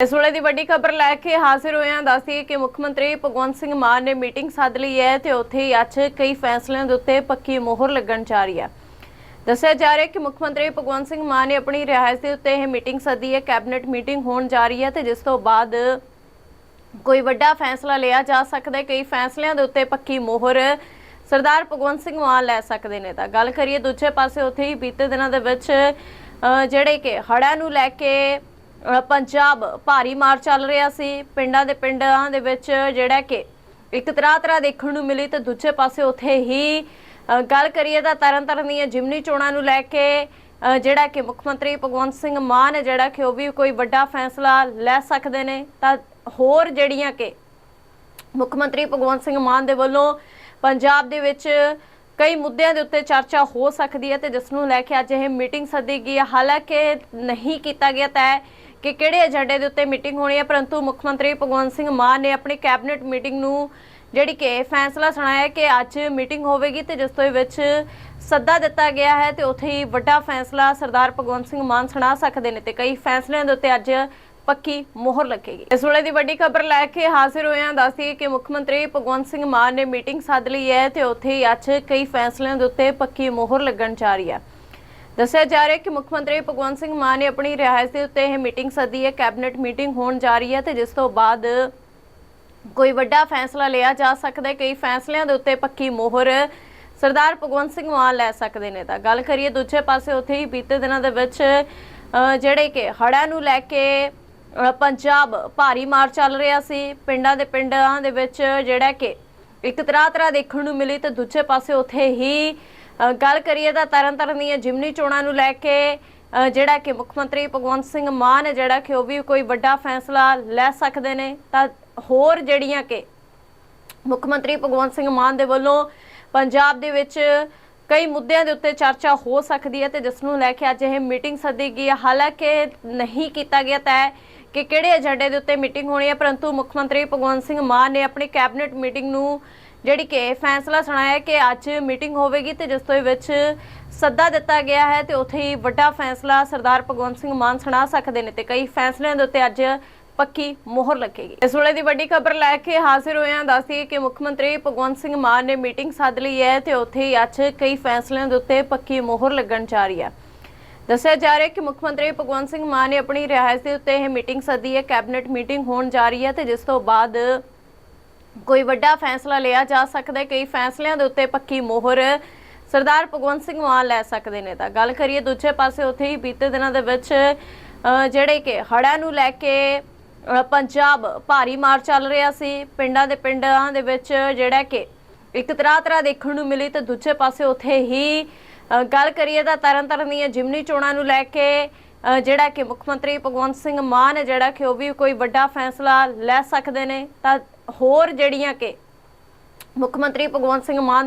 ਇਸ ਵੇਲੇ ਦੀ ਵੱਡੀ ਖਬਰ ਲੈ ਕੇ ਹਾਜ਼ਰ ਹੋਏ ਹਾਂ ਦੱਸਦੀ ਕਿ ਮੁੱਖ ਮੰਤਰੀ ਭਗਵੰਤ ਸਿੰਘ ਮਾਨ ਨੇ ਮੀਟਿੰਗ ਸੱਦ ਲਈ ਹੈ ਤੇ ਉੱਥੇ ਹੀ ਅੱਜ ਕਈ ਫੈਸਲਿਆਂ ਦੇ ਉੱਤੇ ਪੱਕੀ ਮੋਹਰ ਲੱਗਣ ਜਾ ਰਹੀ ਹੈ। ਦੱਸਿਆ ਜਾ ਰਿਹਾ ਕਿ ਮੁੱਖ ਮੰਤਰੀ ਭਗਵੰਤ ਸਿੰਘ ਮਾਨ ਨੇ ਆਪਣੀ ਰਿਹਾਇਸ਼ ਦੇ ਉੱਤੇ ਇਹ ਮੀਟਿੰਗ ਸੱਦੀ ਹੈ। ਕੈਬਨਿਟ ਮੀਟਿੰਗ ਹੋਣ ਜਾ ਰਹੀ ਹੈ ਤੇ ਜਿਸ ਤੋਂ ਬਾਅਦ ਕੋਈ ਵੱਡਾ ਫੈਸਲਾ ਲਿਆ ਜਾ ਸਕਦਾ ਹੈ। ਕਈ ਫੈਸਲਿਆਂ ਦੇ ਉੱਤੇ ਪੱਕੀ ਮੋਹਰ ਸਰਦਾਰ ਭਗਵੰਤ ਸਿੰਘ ਮਾਨ ਲੈ ਸਕਦੇ ਨੇ ਤਾਂ ਗੱਲ ਕਰੀਏ ਦੂਜੇ ਪਾਸੇ ਉੱਥੇ ਹੀ ਬੀਤੇ ਦਿਨਾਂ ਦੇ ਵਿੱਚ ਜਿਹੜੇ ਕਿ ਹੜ੍ਹਾਂ ਨੂੰ ਲੈ ਕੇ ਪੰਜਾਬ ਭਾਰੀ ਮਾਰ ਚੱਲ ਰਿਹਾ ਸੀ। ਪਿੰਡਾਂ ਦੇ ਪਿੰਡਾਂ ਦੇ ਵਿੱਚ ਜਿਹੜਾ ਕਿ ਇੱਕ ਤਰ੍ਹਾਂ ਤਰ੍ਹਾਂ ਦੇਖਣ ਨੂੰ ਮਿਲੀ ਤੇ ਦੂਜੇ ਪਾਸੇ ਉੱਥੇ ਹੀ ਗੱਲ ਕਰੀਏ ਤਾਂ ਤਰਨ ਤਰਨਤਾਰਨ ਦੀਆਂ ਜਿਮਨੀ ਚੋਣਾਂ ਨੂੰ ਲੈ ਕੇ ਜਿਹੜਾ ਕਿ ਮੁੱਖ ਮੰਤਰੀ ਭਗਵੰਤ ਸਿੰਘ ਮਾਨ ਹੈ, ਜਿਹੜਾ ਕਿ ਉਹ ਵੀ ਕੋਈ ਵੱਡਾ ਫੈਸਲਾ ਲੈ ਸਕਦੇ ਨੇ। ਤਾਂ ਹੋਰ ਜਿਹੜੀਆਂ ਕਿ ਮੁੱਖ ਮੰਤਰੀ ਭਗਵੰਤ ਸਿੰਘ ਮਾਨ ਦੇ ਵੱਲੋਂ ਪੰਜਾਬ ਦੇ ਵਿੱਚ ਕਈ ਮੁੱਦਿਆਂ ਦੇ ਉੱਤੇ ਚਰਚਾ ਹੋ ਸਕਦੀ ਹੈ ਤੇ ਜਿਸ ਨੂੰ ਲੈ ਕੇ ਅੱਜ ਇਹ ਮੀਟਿੰਗ ਸੱਦੀ ਗਈ ਹੈ। ਹਾਲਾਂਕਿ ਨਹੀਂ ਕੀਤਾ ਗਿਆ ਤੈਅ ਕਿ ਕਿਹੜੇ ਏਜੰਡੇ ਦੇ ਉੱਤੇ ਮੀਟਿੰਗ ਹੋਣੀ ਹੈ? ਪਰੰਤੂ ਮੁੱਖ ਮੰਤਰੀ ਭਗਵੰਤ ਸਿੰਘ ਮਾਨ ਨੇ ਆਪਣੀ ਕੈਬਨਿਟ ਮੀਟਿੰਗ ਨੂੰ ਜਿਹੜੀ ਕਿ ਫੈਸਲਾ ਸੁਣਾਇਆ ਕਿ ਅੱਜ ਮੀਟਿੰਗ ਹੋਵੇਗੀ ਤੇ ਜਿਸ ਤੋਂ ਵਿੱਚ ਸੱਦਾ ਦਿੱਤਾ ਗਿਆ ਹੈ ਤੇ ਉੱਥੇ ਹੀ ਵੱਡਾ ਫੈਸਲਾ ਸਰਦਾਰ ਭਗਵੰਤ ਸਿੰਘ ਮਾਨ ਸੁਣਾ ਸਕਦੇ ਨੇ ਤੇ ਕਈ ਫੈਸਲਿਆਂ ਦੇ ਉੱਤੇ ਅੱਜ ਪੱਕੀ ਮੋਹਰ ਲੱਗੇਗੀ। ਇਸ ਵੇਲੇ ਦੀ ਵੱਡੀ ਖਬਰ ਲੈ ਕੇ ਹਾਜ਼ਰ ਹੋਏ ਹਾਂ ਦੱਸਦੀ ਕਿ ਮੁੱਖ ਮੰਤਰੀ ਭਗਵੰਤ ਸਿੰਘ ਮਾਨ ਨੇ ਮੀਟਿੰਗ ਸੱਦ ਲਈ ਹੈ ਤੇ ਉੱਥੇ ਹੀ ਅੱਜ ਕਈ ਫੈਸਲਿਆਂ ਦੇ ਉੱਤੇ ਪੱਕੀ ਮੋਹਰ ਲੱਗਣ ਜਾ ਰਹੀ ਹੈ। ਦੱਸਿਆ ਜਾ ਰਿਹਾ ਕਿ ਮੁੱਖ ਮੰਤਰੀ ਭਗਵੰਤ ਸਿੰਘ ਮਾਨ ਨੇ ਆਪਣੀ ਰਿਹਾਇਸ਼ ਦੇ ਉੱਤੇ ਇਹ ਮੀਟਿੰਗ ਸੱਦੀ ਹੈ। ਕੈਬਨਿਟ ਮੀਟਿੰਗ ਹੋਣ ਜਾ ਰਹੀ ਹੈ ਤੇ ਜਿਸ ਤੋਂ ਬਾਅਦ ਕੋਈ ਵੱਡਾ ਫੈਸਲਾ ਲਿਆ ਜਾ ਸਕਦਾ ਹੈ। ਕਈ ਫੈਸਲਿਆਂ ਦੇ ਉੱਤੇ ਪੱਕੀ ਮੋਹਰ ਸਰਦਾਰ ਭਗਵੰਤ ਸਿੰਘ ਮਾਨ ਲੈ ਸਕਦੇ ਨੇ। ਤਾਂ ਗੱਲ ਕਰੀਏ ਦੂਜੇ ਪਾਸੇ ਉੱਥੇ ਹੀ ਬੀਤੇ ਦਿਨਾਂ ਦੇ ਵਿੱਚ ਜਿਹੜੇ ਕਿ ਹੜ੍ਹਾਂ ਨੂੰ ਲੈ ਕੇ ਪੰਜਾਬ ਭਾਰੀ ਮਾਰ ਚੱਲ ਰਿਹਾ ਸੀ। ਪਿੰਡਾਂ ਦੇ ਪਿੰਡਾਂ ਦੇ ਵਿੱਚ ਜਿਹੜਾ ਕਿ ਇੱਕ ਤਰ੍ਹਾਂ ਤਰ੍ਹਾਂ ਦੇਖਣ ਨੂੰ ਮਿਲੀ ਤੇ ਦੂਜੇ ਪਾਸੇ ਉੱਥੇ ਹੀ ਗੱਲ ਕਰੀਏ ਤਾਂ ਤਰਨਤਾਰਨ ਦੀਆਂ ਜਿਮਨੀ ਚੋਣਾਂ ਨੂੰ ਲੈ ਕੇ ਜਿਹੜਾ ਕਿ ਮੁੱਖ ਮੰਤਰੀ ਭਗਵੰਤ ਸਿੰਘ ਮਾਨ ਹੈ, ਜਿਹੜਾ ਕਿ ਉਹ ਵੀ ਕੋਈ ਵੱਡਾ ਫੈਸਲਾ ਲੈ ਸਕਦੇ ਨੇ, ਤਾਂ ਹੋਰ ਜਿਹੜੀਆਂ ਕਿ ਮੁੱਖ ਮੰਤਰੀ ਭਗਵੰਤ ਸਿੰਘ ਮਾਨ ਦੇ ਵੱਲੋਂ ਪੰਜਾਬ ਦੇ ਵਿੱਚ ਕਈ ਮੁੱਦਿਆਂ ਦੇ ਉੱਤੇ ਚਰਚਾ ਹੋ ਸਕਦੀ ਹੈ ਤੇ ਜਿਸ ਨੂੰ ਲੈ ਕੇ ਅੱਜ ਇਹ ਮੀਟਿੰਗ ਸੱਦੀ ਗਈ ਹੈ। ਹਾਲਾਂਕਿ ਨਹੀਂ ਕੀਤਾ ਗਿਆ ਤੈਅ ਕਿ ਕਿਹੜੇ ਏਜੰਡੇ ਦੇ ਉੱਤੇ ਮੀਟਿੰਗ ਹੋਣੀ ਹੈ, ਪਰੰਤੂ ਮੁੱਖ ਮੰਤਰੀ ਭਗਵੰਤ ਸਿੰਘ ਮਾਨ ਨੇ ਆਪਣੀ ਕੈਬਨਿਟ ਮੀਟਿੰਗ ਨੂੰ ਜਿਹੜੀ ਕਿ ਫੈਸਲਾ ਸੁਣਾਇਆ ਕਿ ਅੱਜ ਮੀਟਿੰਗ ਹੋਵੇਗੀ ਤੇ ਜਿਸ ਤੋਂ ਵਿੱਚ ਸੱਦਾ ਦਿੱਤਾ ਗਿਆ ਹੈ ਤੇ ਉੱਥੇ ਹੀ ਵੱਡਾ ਫੈਸਲਾ ਸਰਦਾਰ ਭਗਵੰਤ ਸਿੰਘ ਮਾਨ ਸੁਣਾ ਸਕਦੇ ਨੇ ਤੇ ਕਈ ਫੈਸਲਿਆਂ ਦੇ ਉੱਤੇ ਅੱਜ ਪੱਕੀ ਮੋਹਰ ਲੱਗੇਗੀ। ਇਸ ਵੇਲੇ ਦੀ ਵੱਡੀ ਖਬਰ ਲੈ ਕੇ ਹਾਜ਼ਰ ਹੋਏ ਹਾਂ ਦੱਸਦੀ ਕਿ ਮੁੱਖ ਮੰਤਰੀ ਭਗਵੰਤ ਸਿੰਘ ਮਾਨ ਨੇ ਮੀਟਿੰਗ ਸੱਦ ਲਈ ਹੈ ਤੇ ਉੱਥੇ ਹੀ ਅੱਜ ਕਈ ਫੈਸਲਿਆਂ ਦੇ ਉੱਤੇ ਪੱਕੀ ਮੋਹਰ ਲੱਗਣ ਜਾ ਰਹੀ ਹੈ। ਦੱਸਿਆ ਜਾ ਰਿਹਾ ਕਿ ਮੁੱਖ ਮੰਤਰੀ ਭਗਵੰਤ ਸਿੰਘ ਮਾਨ ਨੇ ਆਪਣੀ ਰਿਹਾਇਸ਼ ਦੇ ਉੱਤੇ ਇਹ ਮੀਟਿੰਗ ਸੱਦੀ ਹੈ। ਕੈਬਨਿਟ ਮੀਟਿੰਗ ਹੋਣ ਜਾ ਰਹੀ ਹੈ ਤੇ ਜਿਸ ਤੋਂ ਬਾਅਦ ਕੋਈ ਵੱਡਾ ਫੈਸਲਾ ਲਿਆ ਜਾ ਸਕਦਾ ਹੈ। ਕਈ ਫੈਸਲਿਆਂ ਦੇ ਉੱਤੇ ਪੱਕੀ ਮੋਹਰ ਸਰਦਾਰ ਭਗਵੰਤ ਸਿੰਘ ਮਾਨ ਲੈ ਸਕਦੇ ਨੇ। ਤਾਂ ਗੱਲ ਕਰੀਏ ਦੂਜੇ ਪਾਸੇ, ਉੱਥੇ ਹੀ ਬੀਤੇ ਦਿਨਾਂ ਦੇ ਵਿੱਚ ਜਿਹੜੇ ਕਿ ਹੜ੍ਹਾਂ ਨੂੰ ਲੈ ਕੇ ਪੰਜਾਬ ਭਾਰੀ ਮਾਰ ਚੱਲ ਰਿਹਾ ਸੀ। ਪਿੰਡਾਂ ਦੇ ਪਿੰਡਾਂ ਦੇ ਵਿੱਚ ਜਿਹੜਾ ਕਿ ਇੱਕ ਤਰ੍ਹਾਂ ਤਰ੍ਹਾਂ ਦੇਖਣ ਨੂੰ ਮਿਲੀ ਤੇ ਦੂਜੇ ਪਾਸੇ ਉੱਥੇ ਹੀ ਗੱਲ ਕਰੀਏ ਤਾਂ ਤਰਨਤਾਰਨ ਦੀਆਂ ਜਿਮਨੀ ਚੋਣਾਂ ਨੂੰ ਲੈ ਕੇ ਜਿਹੜਾ ਕਿ ਮੁੱਖ ਮੰਤਰੀ ਭਗਵੰਤ ਸਿੰਘ ਮਾਨ ਹੈ, ਜਿਹੜਾ ਕਿ ਉਹ ਵੀ ਕੋਈ ਵੱਡਾ ਫੈਸਲਾ ਲੈ ਸਕਦੇ ਨੇ। ਤਾਂ ਹੋਰ ਜਿਹੜੀਆਂ ਕਿ ਮੁੱਖ ਮੰਤਰੀ ਭਗਵੰਤ ਸਿੰਘ ਮਾਨ ਦੇ